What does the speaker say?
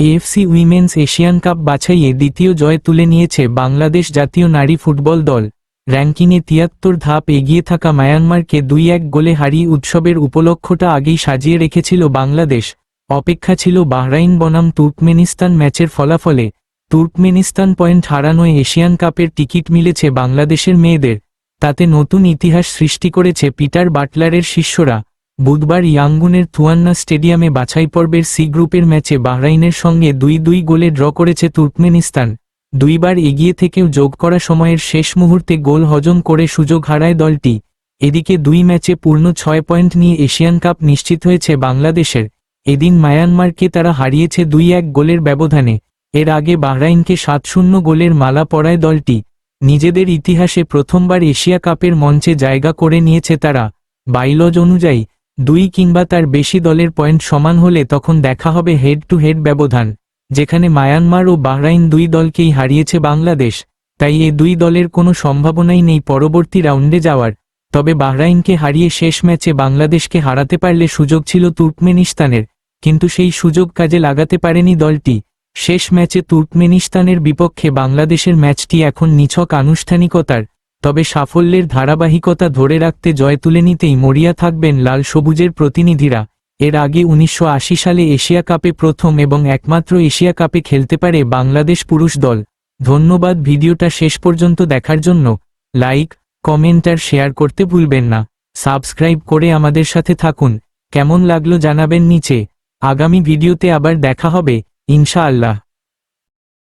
AFC women's Asian cup বাছাইয়ে দ্বিতীয় জয় তুলে নিয়েছে বাংলাদেশ জাতীয় নারী ফুটবল দল। র্যাঙ্কিংয়ে তিয়াত্তর ধাপ এগিয়ে থাকা মায়ানমারকে দুই এক গোলে হারিয়ে উৎসবের উপলক্ষটা আগেই সাজিয়ে রেখেছিল বাংলাদেশ। অপেক্ষা ছিল বাহরাইন বনাম তুর্কমেনিস্তান ম্যাচের ফলাফলে। তুর্কমেনিস্তান পয়েন্ট হারানোয় এশিয়ান কাপের টিকিট মিলেছে বাংলাদেশের মেয়েদের। তাতে নতুন ইতিহাস সৃষ্টি করেছে পিটার বাটলারের শিষ্যরা। বুধবার ইয়াঙ্গুনের থুয়ান্না স্টেডিয়ামে বাছাই পর্বের সি গ্রুপের ম্যাচে বাহরাইনের সঙ্গে দুই দুই গোলে ড্র করেছে তুর্কমেনিস্তান। দুইবার এগিয়ে থেকেও যোগ করা সময়ের শেষ মুহূর্তে গোল হজম করে সুযোগ হারায় দলটি। এদিকে দুই ম্যাচে পূর্ণ ছয় পয়েন্ট নিয়ে এশিয়ান কাপ নিশ্চিত হয়েছে বাংলাদেশের। এদিন মায়ানমারকে তারা হারিয়েছে দুই এক গোলের ব্যবধানে। এর আগে বাহরাইনকে সাত শূন্য গোলের মালা পড়ায় দলটি। নিজেদের ইতিহাসে প্রথমবার এশিয়া কাপের মঞ্চে জায়গা করে নিয়েছে তারা। বাইলজ অনুযায়ী দুই কিংবা তার বেশি দলের পয়েন্ট সমান হলে তখন দেখা হবে হেড টু হেড ব্যবধান, যেখানে মায়ানমার ও বাহরাইন দুই দলকেই হারিয়েছে বাংলাদেশ, তাই এ দুই দলের কোনো সম্ভাবনাই নেই পরবর্তী রাউন্ডে যাওয়ার, তবে বাহরাইনকে হারিয়ে শেষ ম্যাচে বাংলাদেশকে হারাতে পারলে সুযোগ ছিল তুর্কমেনিস্তানের, কিন্তু সেই সুযোগ কাজে লাগাতে পারেনি দলটি, শেষ ম্যাচে তুর্কমেনিস্তানের বিপক্ষে বাংলাদেশের ম্যাচটি এখন নিছক আনুষ্ঠানিকতার। তবে সাফল্যের ধারাবাহিকতা ধরে রাখতে জয় তুলে নিতেই মরিয়া থাকবেন লাল সবুজের প্রতিনিধিরা। এর আগে উনিশশো আশি সালে এশিয়া কাপে প্রথম এবং একমাত্র এশিয়া কাপে খেলতে পারে বাংলাদেশ পুরুষ দল। ধন্যবাদ ভিডিওটা শেষ পর্যন্ত দেখার জন্য। লাইক, কমেন্ট আর শেয়ার করতে ভুলবেন না। সাবস্ক্রাইব করে আমাদের সাথে থাকুন। কেমন লাগল জানাবেন নিচে। আগামী ভিডিওতে আবার দেখা হবে। ইনশাআল্লাহ।